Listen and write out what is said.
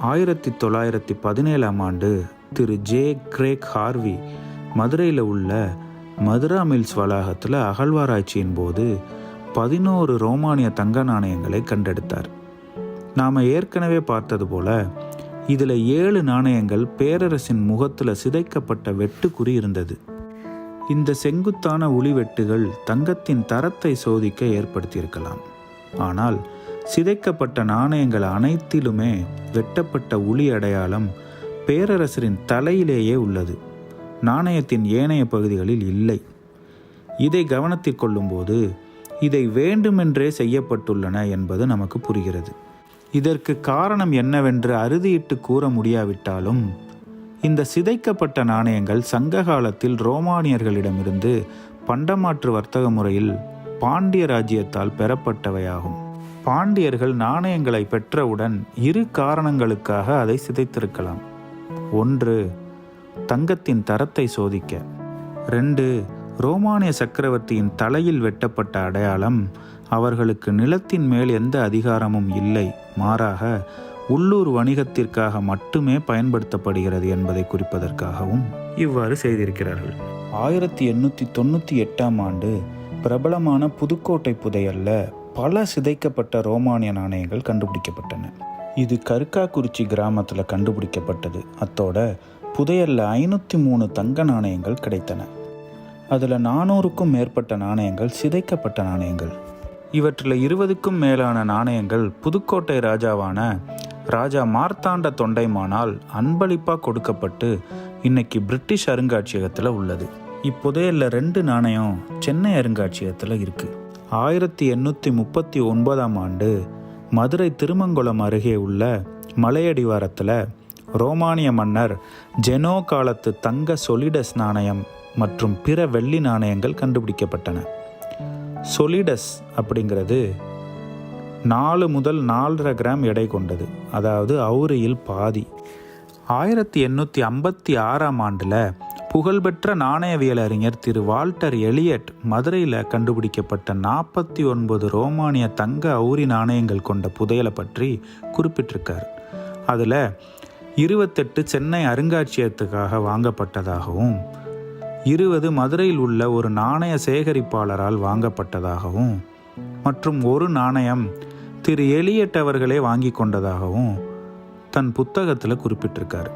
ஆயிரத்தி தொள்ளாயிரத்தி பதினேழாம் ஆண்டு திரு ஜே. கிரேக் ஹார்வி மதுரையில் உள்ள மதுரா மில்ஸ் வளாகத்தில் அகழ்வாராய்ச்சியின் போது பதினோரு ரோமானிய தங்க நாணயங்களை கண்டெடுத்தார். நாம் ஏற்கனவே பார்த்தது போல இதில் ஏழு நாணயங்கள் பேரரசின் முகத்தில் சிதைக்கப்பட்ட வெட்டுக்குறி இருந்தது. இந்த செங்குத்தான ஒளிவெட்டுகள் தங்கத்தின் தரத்தை சோதிக்க ஏற்படுத்தியிருக்கலாம். ஆனால் சிதைக்கப்பட்ட நாணயங்கள் அனைத்திலுமே வெட்டப்பட்ட உளி அடையாளம் பேரரசரின் தலையிலேயே உள்ளது. நாணயத்தின் ஏனைய பகுதிகளில் இல்லை. இதை கவனத்தில் கொள்ளும்போது இதை வேண்டுமென்றே செய்யப்பட்டுள்ளன என்பது நமக்கு புரிகிறது. இதற்கு காரணம் என்னவென்று அறுதியிட்டு கூற முடியாவிட்டாலும் இந்த சிதைக்கப்பட்ட நாணயங்கள் சங்க காலத்தில் ரோமானியர்களிடமிருந்து பண்டமாற்று வர்த்தக முறையில் பாண்டிய ராஜ்யத்தால் பெறப்பட்டவையாகும். பாண்டியர்கள் நாணயங்களை பெற்றவுடன் இரு காரணங்களுக்காக அதை சிதைத்திருக்கலாம். ஒன்று தங்கத்தின் தரத்தை சோதிக்க. ரெண்டு ரோமானிய சக்கரவர்த்தியின் தலையில் வெட்டப்பட்ட அடையாளம் அவர்களுக்கு நிலத்தின் மேல் எந்த அதிகாரமும் இல்லை மாறாக உள்ளூர் வணிகத்திற்காக மட்டுமே பயன்படுத்தப்படுகிறது என்பதை குறிப்பதற்காகவும் இவ்வாறு செய்திருக்கிறார்கள். ஆயிரத்தி எண்ணூற்றி தொண்ணூற்றி எட்டாம் ஆண்டு பிரபலமான புதுக்கோட்டை புதையல்ல பல சிதைக்கப்பட்ட ரோமானிய நாணயங்கள் கண்டுபிடிக்கப்பட்டன. இது கருக்காக்குறிச்சி கிராமத்தில் கண்டுபிடிக்கப்பட்டது. அத்தோட புதையல்ல ஐநூற்றி மூணு தங்க நாணயங்கள் கிடைத்தன. அதில் நானூறுக்கும் மேற்பட்ட நாணயங்கள் சிதைக்கப்பட்ட நாணயங்கள். இவற்றில் இருபதுக்கும் மேலான நாணயங்கள் புதுக்கோட்டை ராஜாவான ராஜா மார்த்தாண்ட தொண்டைமானால் அன்பளிப்பாக கொடுக்கப்பட்டு இன்னைக்கு பிரிட்டிஷ் அருங்காட்சியகத்தில் உள்ளது. இப்புதையல்ல ரெண்டு நாணயம் சென்னை அருங்காட்சியகத்தில் இருக்குது ஆயிரத்தி எண்ணூற்றி முப்பத்தி ஒன்பதாம் ஆண்டு மதுரை திருமங்குளம் அருகே உள்ள மலையடிவாரத்தில் ரோமானிய மன்னர் ஜெனோ காலத்து தங்க சொலிடஸ் நாணயம் மற்றும் பிற வெள்ளி நாணயங்கள் கண்டுபிடிக்கப்பட்டன. சொலிடஸ் அப்படிங்கிறது நாலு முதல் நாலரை கிராம் எடை கொண்டது. அதாவது அவுரியில் பாதி. ஆயிரத்தி எண்ணூற்றி ஐம்பத்தி ஆறாம் ஆண்டில் புகழ்பெற்ற நாணயவியல் அறிஞர் திரு வால்டர் எலியட் மதுரையில் கண்டுபிடிக்கப்பட்ட நாற்பத்தி ஒன்பது ரோமானிய தங்க அவுரி நாணயங்கள் கொண்ட புதையலை பற்றி குறிப்பிட்டிருக்கார். அதில் இருபத்தெட்டு சென்னை அருங்காட்சியகத்துக்காக வாங்கப்பட்டதாகவும் இருபது மதுரையில் உள்ள ஒரு நாணய சேகரிப்பாளரால் வாங்கப்பட்டதாகவும் மற்றும் ஒரு நாணயம் திரு எலியட் அவர்களே வாங்கி கொண்டதாகவும் தன் புத்தகத்தில் குறிப்பிட்டிருக்கார்.